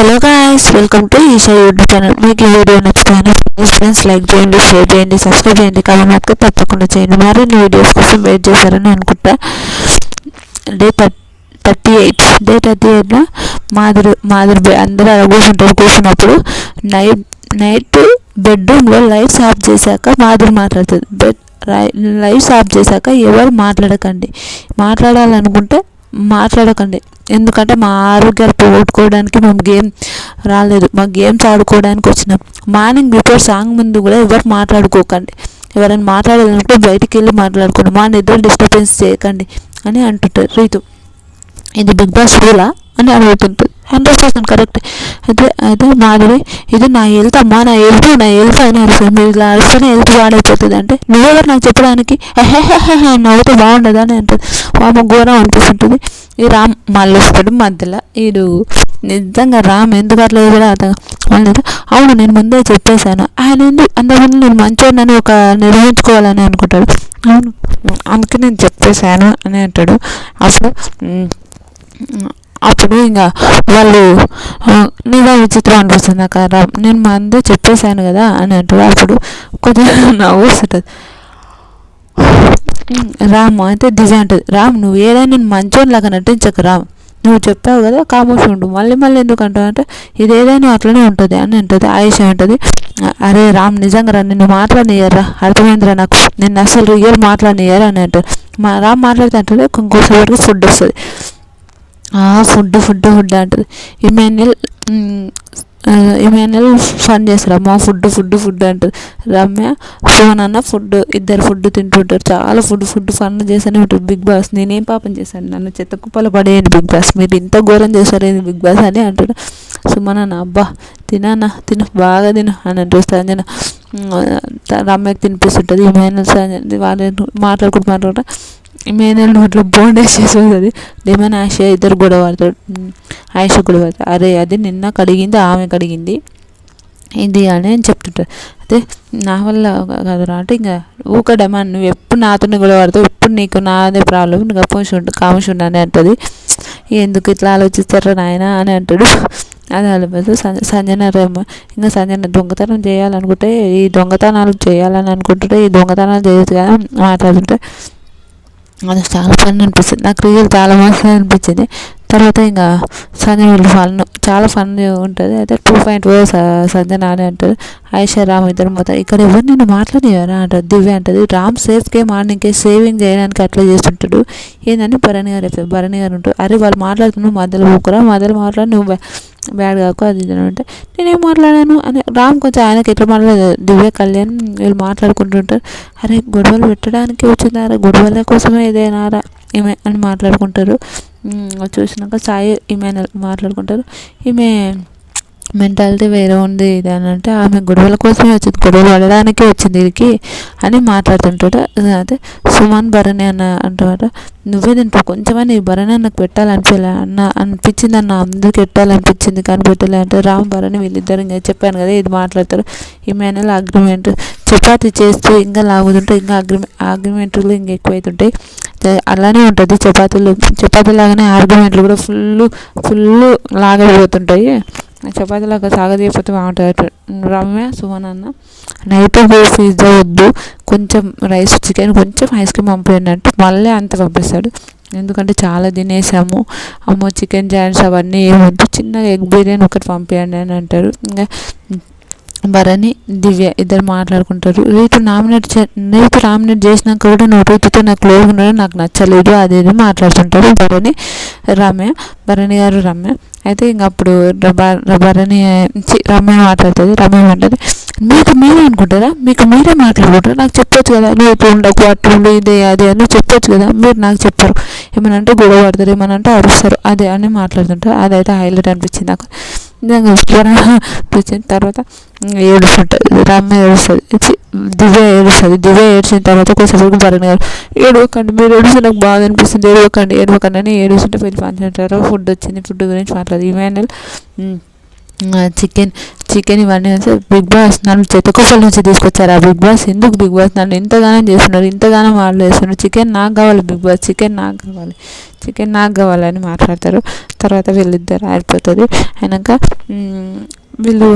Hello guys welcome to Eesha YouTube channel మీకు ఈ video నచ్చుతాను ప్లీజ్ ఫ్రెండ్స్ లైక్ చేయండి షేర్ చేయండి సబ్స్క్రైబ్ చేయండి. కామెంట్ మాత్రం తప్పకుండా చేయండి. మరిన్ని వీడియోస్ కోసం వెయిట్ చేశారని అనుకుంటా. Day thirty eight day thirty ఎయిట్లో మాదిరి మాదిరి అందరూ అలా కూర్చుంటారు కూర్చున్నప్పుడు నైట్ నైట్ బెడ్రూమ్లో లైట్స్ ఆఫ్ చేశాక మాదిరి మాట్లాడుతుంది. బెడ్ లైట్స్ ఆఫ్ చేశాక ఎవరు మాట్లాడకండి. మాట్లాడాలనుకుంటే మాట్లాడకండి. ఎందుకంటే మా ఆరోగ్యాలు పోగొట్టుకోవడానికి మేము గేమ్ రాలేదు. మా గేమ్స్ ఆడుకోవడానికి వచ్చినాం మార్నింగ్ బిఫోర్ సాంగ్ ముందు కూడా ఎవరు మాట్లాడుకోకండి. ఎవరైనా మాట్లాడాలంటే బయటికి వెళ్ళి మాట్లాడుకోండి. మా నిద్ర డిస్టర్బెన్స్ చేయకండి అని అంటుంటారు రీతు. ఇది బిగ్ బాస్ రూలా అని అడుగుతుంటుంది హండ్రెడ్ పర్సెంట్ కరెక్ట్ అయితే అయితే మాధవి ఇది నా హెల్త్ అమ్మా నా హెల్త్ నా హెల్త్ అని అరుస్తుంది. మీరు ఇలా అరుస్తూనే హెల్త్ పాడైపోతుంది అంటే నువ్వెవరు నాకు చెప్పడానికి? నవ్వుతే బాగుండదు అని అంటుంది. మామ ఘోరం అనిపిస్తుంటుంది. ఈ రామ్ మళ్ళీ వస్తాడు మధ్యలో. వీడు నిజంగా రామ్ ఎందుకు అట్లా కూడా అర్థం మళ్ళీ అవును నేను ముందే చెప్పేశాను. ఆయన ఎందుకు అంతకుముందు నేను మంచోడినని ఒక నిర్వహించుకోవాలని అనుకుంటాడు. అవును అందుకే నేను చెప్పేశాను అని అంటాడు. అసలు అప్పుడు ఇంకా వాళ్ళు "ఆ, విచిత్రం అనిపిస్తుంది నాకు రా నేను మందే చెప్పేశాను కదా అని అంటారు. అప్పుడు కొద్దిగా నవ్వు వస్తుంటుంది. రామ్ అయితే దిజ అంటుంది. రామ్ నువ్వు ఏదైనా నేను మంచోనిలాగా నటించకు రామ్. నువ్వు చెప్పావు కదా కాబోసి ఉండు. మళ్ళీ మళ్ళీ ఎందుకు అంటావు అంటే ఇది ఏదైనా అట్లనే ఉంటుంది అని అంటుంది. ఆయుష ఉంటుంది అరే రామ్ నిజంగా రా నిన్ను మాట్లాడనియరా అర్థమైందిరా నాకు? నిన్ను అసలు రియల్ మాట్లాడనియరా అని అంటారు. మా రామ్ మాట్లాడితే అంటే ఇంకోసారి ఫుడ్ వస్తుంది. ఫుడ్ ఫుడ్ ఫుడ్ అంటుంది. ఇమాన్యుల్ ఇమాన్యుల్ ఫన్ చేస్తారు. అమ్మ ఫుడ్ ఫుడ్ ఫుడ్ అంటారు రమ్య ఫోన్ అన్న ఫుడ్ ఇద్దరు ఫుడ్ తింటుంటారు. చాలా ఫుడ్ ఫుడ్ ఫన్ చేస్తూనే ఉంటారు బిగ్ బాస్. నేనేం పాపం చేశాను? నన్ను చెత్త కుప్పలు పడేయండి బిగ్ బాస్. మీరు ఇంత ఘోరం చేశారేంది బిగ్ బాస్ అని అంటాడు సుమనన్న అబ్బా తినానా తిను బాగా తిను అని అంటూ సంజన. రమ్యకి తినిపిస్తుంటుంది. ఇమాన్యుల్ సంజన వాళ్ళు మాట్లాడుకుంటూ మాట్లాడుకుంటా. మేనల్ నోట్లో బోండేసేస్తుంది ఏమైనా ఆశ ఇద్దరు గొడవ పడతాడు ఆయుష గొడవ పడతాడు అరే అది నిన్న కడిగింది ఆమె కడిగింది. ఇది అని అని చెప్తుంటారు. అదే నా వల్ల కాదురా అంటే ఇంకా ఊక నువ్వు ఎప్పుడు నాతోనే గొడవ పడతావు ఎప్పుడు నీకు నాదే ప్రాబ్లం నువ్వు కామోషి ఉండు కామోషి అని అంటుంది. ఎందుకు ఇట్లా ఆలోచిస్తారా నాయన అని అంటాడు. అది ఆలోచిస్తూ సంజన రేమ ఇంకా సంజన దొంగతనం చేయాలనుకుంటే ఈ దొంగతనాలు చేయాలని అనుకుంటుంటే ఈ దొంగతనాలు చేయొచ్చు కదా మాట్లాడుతుంటే అది చాలా ఫన్ అనిపిస్తుంది. నాకు రియల్ చాలా మస్తు అనిపించింది తర్వాత ఇంకా సంజన ఫన్ చాలా ఫన్ ఉంటుంది. అయితే two point O Sanjay Nani అంటారు. ఐషా రామ్ ఇద్దరు మొత్తం ఇక్కడ ఎవరు నేను మాట్లాడేవారా అంటారు దివ్య అంటది. రామ్ సేఫ్కే మార్నింగ్కే సేవింగ్ చేయడానికి అట్లా చేస్తుంటాడు. ఏందని భరణి గారు భరణి గారు ఉంటారు. అరే వాళ్ళు మాట్లాడుతున్నావు మధ్యలో పోకురా మధ్యలో మాట్లాడి నువ్వు. బ్యాడ్గా బ్యాడ్ అది అంటే నేనేం మాట్లాడాను? అని రామ్ కొంచెం ఆయనకి ఎట్లా మాట్లాడలేదు దివ్య కళ్యాణ్ వీళ్ళు మాట్లాడుకుంటుంటారు అరే గొడవలు పెట్టడానికి వచ్చిందారా గొడవల కోసమే ఇదేనారా ఈమె అని మాట్లాడుకుంటారు. చూసినాక సాయి ఈమె మాట్లాడుకుంటారు. ఈమె మెంటాలిటీ వేరే ఉంది ఇది అని అంటే ఆమె గొడవల కోసమే వచ్చింది గొడవలు పడడానికే వచ్చింది దీనికి అని మాట్లాడుతుంటాడు. అదే సుమన్ భరణి అన్న అంటాడు నువ్వే తింటావు కొంచెమని భరణి అన్నకు పెట్టాలనిపించలే అన్న అనిపించింది అన్న అందరికి పెట్టాలనిపించింది కానీ పెట్టలే అంటే రామ్ భరణి వీళ్ళిద్దరు ఇంకా చెప్పాను కదా ఇది మాట్లాడతారు. ఈ మేనల్ అగ్రిమెంట్ చపాతి చేస్తూ ఇంకా లాగుతుంటే ఇంకా అగ్రిమెంట్ అగ్రిమెంట్లు ఇంకా ఎక్కువైతుంటాయి. అలానే ఉంటుంది చపాతీలు చపాతీ లాగానే ఆర్గ్యుమెంట్లు కూడా ఫుల్ ఫుల్ లాగైపోతుంటాయి చపాతీలాగా సాగదీయకపోతే బాగుంటుంది రమ్య సుమన్ అన్న నైట్ పిజ్జా వద్దు కొంచెం రైస్ చికెన్ కొంచెం ఐస్ క్రీమ్ పంపేయండి అంటే మళ్ళీ అంత పంపిస్తాడు. ఎందుకంటే చాలా తినేసాము. అమ్మో చికెన్ జాయింట్స్ అవన్నీ ఏమొద్దు చిన్నగా ఎగ్ బిర్యానీ ఒకటి పంపించండి అని అంటారు. ఇంకా భరణి దివ్య ఇద్దరు మాట్లాడుకుంటారు. రీతు నామినేట్ చే రీతు నామినేట్ చేసినాక కూడా నువ్వు రీతుతో నాకు క్లోజ్ ఉండడం నాకు నచ్చలేదు అది ఇది మాట్లాడుతుంటారు భరణి రమ్య భరణి గారు రమ్య. అయితే ఇంక అప్పుడు రబ- భరణి రమ్య మాట్లాడుతుంది. రమ్య అంటది మీకు మీరే అనుకుంటారా? మీకు మీరే మాట్లాడుకుంటారా? నాకు చెప్పొచ్చు కదా. నువ్వు ఇట్లా ఉండకు అట్లా ఉండు ఇదే అది అని చెప్పొచ్చు కదా. మీరు నాకు చెప్పారు. ఏమనంటే అంటే గొడవ పడతారు ఏమనంటే అంటే అరుస్తారు. అదే అని మాట్లాడుతుంటారు. అదైతే హైలైట్ అనిపించింది నాకు. నిజంగా ఘోరం అనిపించింది తర్వాత ఏడుస్తుంటుంది రమ్య ఏడుస్తుంది. దివ్య ఏడుస్తుంది. దివ్య ఏడ్చిన తర్వాత కొంచెం భరణి గారు ఏడవకండి మీరు ఏడుస్తే నాకు బాధ అనిపిస్తుంది. ఏడవకండి ఏడవకండి అని ఏడుస్తుంటే పెళ్ళి మాట్లాడతారు. ఫుడ్ వచ్చింది. ఫుడ్ గురించి మాట్లాడదు. ఇమాన్యుల్ చికెన్ చికెన్ ఇవన్నీ బిగ్ బాస్ నన్ను చెత్తకొప్పల నుంచి తీసుకొచ్చారు. ఆ బిగ్ బాస్ ఎందుకు బిగ్ బాస్? నన్ను ఇంతగానం చేస్తున్నారు ఇంతగానం వాళ్ళు చేస్తున్నారు. చికెన్ నాకు కావాలి బిగ్ బాస్ చికెన్ నాకు కావాలి చికెన్ నాకు కావాలని మాట్లాడతారు. తర్వాత వీళ్ళిద్దరు ఆడిపోతుంది అయినాక వీళ్ళు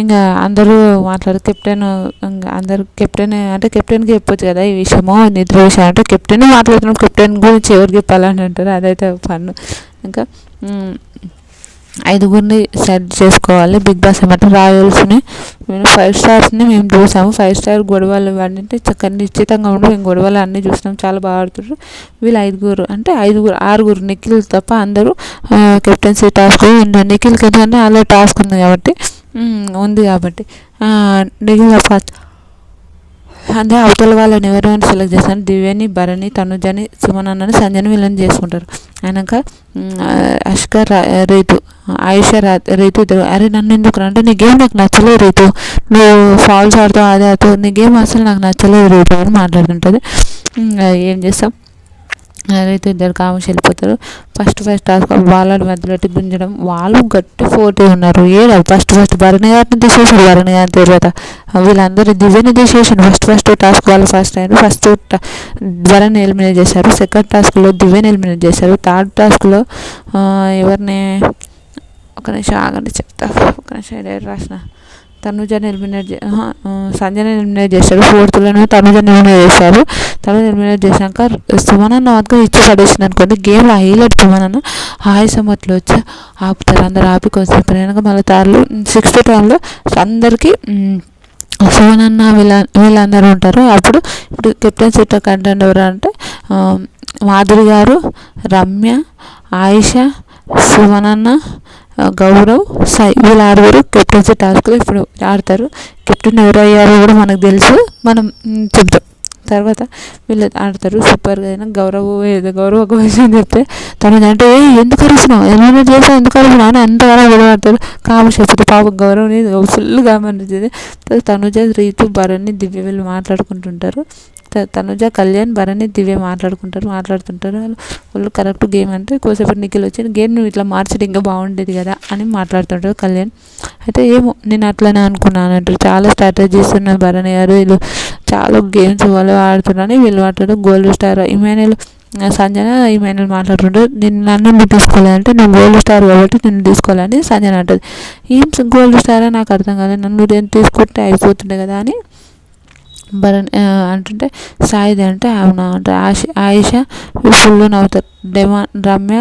ఇంకా అందరూ మాట్లాడు కెప్టెన్ ఇంకా అందరు కెప్టెన్ అంటే కెప్టెన్కి చెప్పొచ్చు కదా ఈ విషయము నిద్ర విషయం. అంటే కెప్టెన్ మాట్లాడుతున్నాం కెప్టెన్ గురించి ఎవరికి చెప్పాలని అంటారు? అదైతే పన్ను. ఇంకా ఐదుగురిని సెట్ చేసుకోవాలి. బిగ్ బాస్ ఏమంటే రాయల్స్ని మేము ఫైవ్ స్టార్స్ని మేము చూసాము. ఫైవ్ స్టార్ గొడవలు అంటే చక్కగా నిశ్చితంగా ఉండి మేము గొడవలు అన్నీ చూసినాం. చాలా బాగా ఆడుతున్నారు వీళ్ళు ఐదుగురు అంటే ఐదుగురు ఆరుగురు నిఖిల్ తప్ప అందరూ కెప్టెన్సీ టాస్క్ నిఖిల్కి ఏంటంటే అలా టాస్క్ ఉంది కాబట్టి ఉంది కాబట్టి. నిఖిల్ తప్ప అంటే అవతల వాళ్ళని ఎవరైనా సెలెక్ట్ చేస్తాను. దివ్యని భరణి తనుజని సుమనన్నని సంజని వీళ్ళని చేసుకుంటారు. అయినాక అష్కర్ రీతు ఆయుష రీతు ఇద్దరు. అరే నన్ను ఎందుకు అంటే నీ గేమ్ నాకు నచ్చలేదు రీతు. నువ్వు ఫాల్స్ ఆడుతావు అదే ఆడుతావు నీ గేమ్ అసలు నాకు నచ్చలేదు రీతు అని మాట్లాడుతుంటుంది. ఏం చేస్తాం? అయితే ఇద్దరు కామర్స్ వెళ్ళిపోతారు ఫస్ట్ ఫస్ట్ టాస్క్ వాళ్ళ మధ్యలో గుంజడం. వాళ్ళు గట్టి పోటీ ఉన్నారు. ఏడా? ఫస్ట్ ఫస్ట్ భరణి గారిని తీసేసాడు భరణి గారి తర్వాత వీళ్ళందరూ దివ్యని తీసేసాడు ఫస్ట్ ఫస్ట్ టాస్క్ వాళ్ళు ఫస్ట్ అయ్యారు ఫస్ట్ భరణి ఎలిమినేట్ చేశారు. సెకండ్ టాస్క్లో దివ్యని ఎలిమినేట్ చేశారు. థర్డ్ టాస్క్లో ఎవరిని ఒక నిమిషం ఆగండి చెప్తా. ఒక నిమిషం రాసిన. తనుజని ఎలిమినేట్ సంజయ్ని ఎలిమినేట్ చేశారు ఫోర్త్లోనే తనుజని ఎలిమినేట్ చేశారు. తనుజ ఎలిమినేట్ చేశాక సుమనన్న మాత్రం ఇచ్చి పడేసింది అనుకోండి. గేమ్లో హైలైట్ సుమనన్న హాయసమ్మట్లో వచ్చి ఆపుతారు. అందరు ఆపి కొంచెం వెనక మళ్ళీ తార్లు సిక్స్త్ టైంలో అందరికీ సుమనన్న వీళ్ళ వీళ్ళందరూ ఉంటారు. అప్పుడు ఇప్పుడు కెప్టెన్ సీట్ కంటెంట్ ఎవరు అంటే మాధురి గారు రమ్య ఆయిష సుమనన్న గౌరవ్ సాయి వీళ్ళ ఆరుగురు కెప్టెన్సీ టాస్క్లో ఇప్పుడు ఆడతారు. కెప్టెన్ ఎవరు అయ్యారో కూడా మనకు తెలుసు. మనం చెప్తాం తర్వాత వీళ్ళు ఆడతారు. సూపర్గా అయినా గౌరవ ఏదో గౌరవ ఒక విషయం చెప్తే తను అంటే ఏ ఎందుకు అరుస్తున్నావు? ఏమైనా చేసా ఎందుకు అరుస్తున్నావు? అని ఎంతగానో గొడవడతారు కాము చెప్తే పాప గౌరవ్ని ఫుల్గా అనిపించింది తనుజ రీతు భరణి దివ్య వీళ్ళు మాట్లాడుకుంటుంటారు. తనుజ కళ్యాణ్ భరణి దివ్య మాట్లాడుకుంటారు మాట్లాడుతుంటారు. వాళ్ళు కరెక్ట్ గేమ్ అంటే కోసేపటి నిఖిల్ వచ్చి గేమ్ నువ్వు ఇట్లా మార్చడం ఇంకా బాగుండేది కదా అని మాట్లాడుతుంటారు కళ్యాణ్. అయితే ఏమో నేను అట్లనే అనుకున్నాను అంటారు. చాలా స్ట్రాటజీస్ ఉన్నాయి భరణి గారు. వీళ్ళు చాలా గేమ్స్ వాళ్ళు ఆడుతున్నారని వీళ్ళు ఆడుతారు గోల్డ్ స్టార్ ఇమాన్యుల్ సంజన ఈమెయిల్ మాట్లాడుతుంటారు. నేను నన్ను తీసుకోవాలంటే నువ్వు గోల్డ్ స్టార్ కాబట్టి నేను తీసుకోవాలని సంజన అంటుంది. ఏం గోల్డ్ స్టార్ నాకు అర్థం కాలేదు. నన్ను నేను తీసుకుంటే అయిపోతుండే కదా అని భరణ్ అంటుంటే సాయిది అంటే అవునా? అంటే ఆశ ఆయిష ఫుల్ నవ్వుతారు. డెమాన్ రమ్య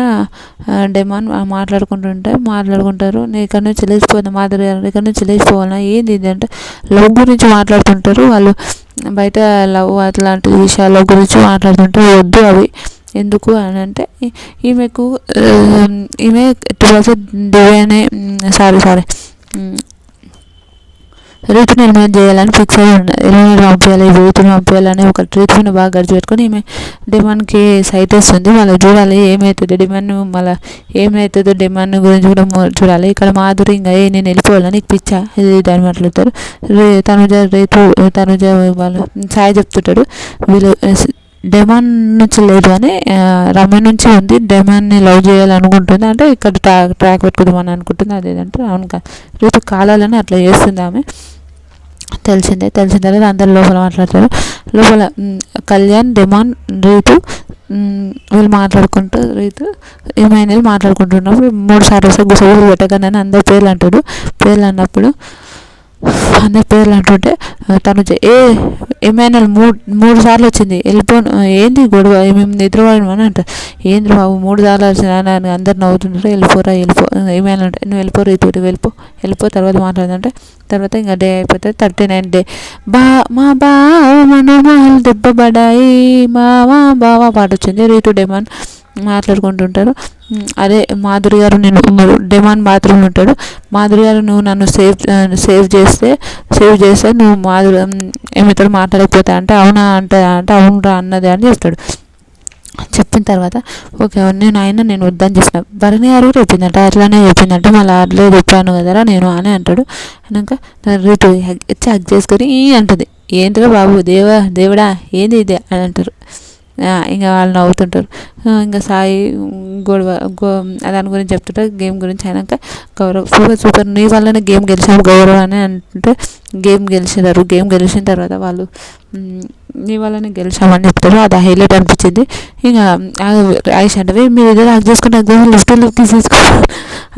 డెమాన్ మాట్లాడుకుంటుంటే మాట్లాడుకుంటారు. నేను ఇక్కడ నుంచి లేచిపోయిన మాధురి ఇక్కడ నుంచి లేచిపోవాలా? ఏంది ఇది? అంటే లవ్ గురించి మాట్లాడుతుంటారు. వాళ్ళు బయట లవ్ అట్లాంటి విషయాల గురించి మాట్లాడుతుంటారు వద్దు అవి. ఎందుకు? అని అంటే ఈమెకు ఈమె ట్వెల్త్ దివ్యనే సారీ సారీ. రీతిని నిర్మాణం చేయాలని ఫిక్స్ అయ్యి ఉన్నది ఎలిమినేట్ పంపించాలి రీతిని పంపించాలని ఒక ట్రీట్మెంట్ బాగా గడిచి పెట్టుకొని ఈమె డిమాండ్కి సైట్ వేస్తుంది మళ్ళీ చూడాలి ఏమవుతుంది డిమాండ్ మళ్ళీ ఏమవుతుందో డిమాండ్ గురించి కూడా చూడాలి. ఇక్కడ మాధురి ఇంకా ఏ నేను వెళ్ళిపోవాలని నీకు పిచ్చా? ఇది దాన్ని మాట్లాడతారు. రే తనుజ రేపు తనుజ వాళ్ళు సాయి చెప్తుంటాడు. వీళ్ళు డెమాన్ నుంచి లేదు అని రమ్య నుంచి ఉంది. డెమాన్ని లవ్ చేయాలనుకుంటుంది. అంటే ఇక్కడ ట్రాక్ ట్రాక్ పెట్టుకుందామని అనుకుంటుంది. అదేదంటే అవును రేపు కాలాలని అట్లా చేస్తుంది ఆమె. తెలిసిందే తెలిసిన తర్వాత అందరు లోపల మాట్లాడతారు. లోపల కళ్యాణ్ డిమాండ్ రీతు వీళ్ళు మాట్లాడుకుంటూ రీతు ఏమైనా మాట్లాడుకుంటున్నప్పుడు మూడు సార్లు గుసగుసలు పెట్టగానే అందరు పేర్లు అంటాడు పేర్లు అన్నప్పుడు అందరి పేర్లు అంటుంటే తను ఏ ఏమైనా మూడు మూడు సార్లు వచ్చింది. వెళ్ళిపోను ఏంది గొడవ? మేము నిద్రపోయాము అని అంటారు ఏంది బాబు మూడు సార్లు వచ్చిన అందరు నవ్వుతుంటారు. వెళ్ళిపోరా వెళ్ళిపో. ఏమైనా అంటే నువ్వు వెళ్ళిపో రీతోటి వెళ్ళిపో. వెళ్ళిపో తర్వాత మాట్లాడుతుంటే తర్వాత ఇంకా డే అయిపోతే థర్టీ నైన్ డే. బా మా బావ మనోమాలు దెబ్బపడాయి మా బావా పాట వచ్చింది. రీతు డేమాన్. మాట్లాడుకుంటుంటారు. అదే మాధురి గారు నేను డెమాన్ బాత్రూమ్ ఉంటాడు. మాధురి గారు నువ్వు నన్ను సేవ్ సేవ్ చేస్తే సేవ్ చేస్తే నువ్వు మాధురి ఏమితో మాట్లాడకపోతే అంటే అవునా అంటే అంటే అవునరా అన్నది అని చెప్తాడు. చెప్పిన తర్వాత ఓకే నేను ఆయన నేను వద్దని చేసిన భరణి గారు కూడా చెప్పిందంట అట్లానే చెప్పిందంటే మళ్ళీ అట్లే చెప్పాను కదరా నేను అని అంటాడు. అన్నాక రేపు వచ్చి హక్ చేసుకొని ఈ అంటుంది. ఏంటిరా బాబు దేవా దేవుడా ఏంది ఇది అని అంటారు. ఇంకా వాళ్ళు నవ్వుతుంటారు. ఇంకా సాయి గొడవ గో దాని గురించి చెప్తుంటే గేమ్ గురించి అయినాక గౌరవ్ సూపర్ సూపర్ నీ వల్లనే గేమ్ గెలిచాము గౌరవ్ అని అంటే గేమ్ గెలిచినారు. గేమ్ గెలిచిన తర్వాత వాళ్ళు నీ వల్లనే గెలిచామని చెప్తారు. అది హైలైట్ అనిపించింది. ఇంకా ఆయుష్ అంటే మీరు ఏదో నాకు చేసుకుంటే లిఫ్ట్ లిఫ్ట్ తీసేసుకో.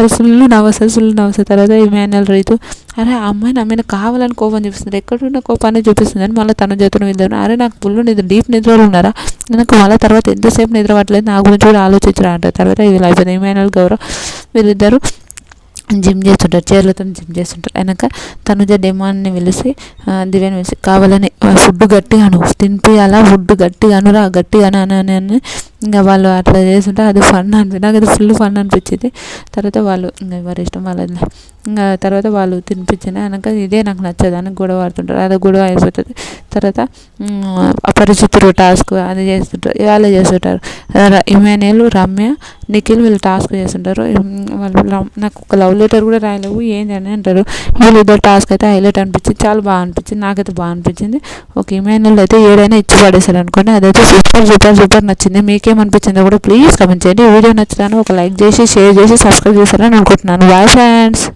అది ఫుల్ నవ్వస్తుంది ఫుల్ నవ్వుతుంది తర్వాత ఇమాన్యుల్ రైతు. అరే ఆ అమ్మాయి నా మీద కావాలని కోపం చూపిస్తుంది. ఎక్కడున్న కోపాన్ని చూపిస్తుంది అని మళ్ళీ తన చేతులు వెళ్తాను అరే నాకు ఫుల్ నిద్ర డీప్ నిద్రలు ఉన్నారా? నాకు మళ్ళీ తర్వాత ఎంతసేపు నిద్ర పట్టలేదు? నా గురించి కూడా ఆలోచించరా అంటారు తర్వాత ఇది అయిపోయింది. ఇమాన్యుల్ గౌరవ్ వీళ్ళిద్దరు జిమ్ చేస్తుంటారు చీరలతో జిమ్ చేస్తుంటారు. అయినాక తనుజ డిమాండ్ని పిలిచి ఆ, దివ్యని పిలిచి కావాలని ఫుడ్ గట్టిగా అను తినిపియాలా ఫుడ్ గట్టిగా అనురా గట్టిగా అని అని అని ఇంకా వాళ్ళు అట్లా చేస్తుంటే అది ఫన్ అనిపి నాకు అది ఫుల్ ఫన్ అనిపించింది. తర్వాత వాళ్ళు ఇంకా ఎవరి ఇష్టం వాళ్ళది. ఇంకా తర్వాత వాళ్ళు తినిపించిన అయినాక ఇదే నాకు నచ్చదు అని గొడవ ఆడుతుంటారు అది గొడవ అయిపోతుంది. తర్వాత మ్, అపరిచితుడు టాస్క్ అది చేస్తుంటారు వాళ్ళు చేస్తుంటారు. ర- రమ్య నిఖిల్ వీళ్ళు టాస్క్ చేస్తుంటారు. వాళ్ళు లవ్- నాకు ఒక లవ్ లెటర్ కూడా రాయలేవు ఏంటి అని అంటారు. వీళ్ళిద్దరు టాస్క్ అయితే హైలైట్ అనిపించింది చాలా బాగా అనిపించింది నాకైతే బాగా అనిపించింది. ఒక ఇమాన్యుల్ అయితే ఏడైనా ఇచ్చి పడేశారు అనుకోండి అదైతే సూపర్ సూపర్ సూపర్ నచ్చింది. మీకేమనిపించిందో కూడా ప్లీజ్ కమెంట్ చేయండి. వీడియో నచ్చినాను ఒక లైక్ చేసి షేర్ చేసి సబ్స్క్రైబ్ చేశారని అనుకుంటున్నాను. Bye friends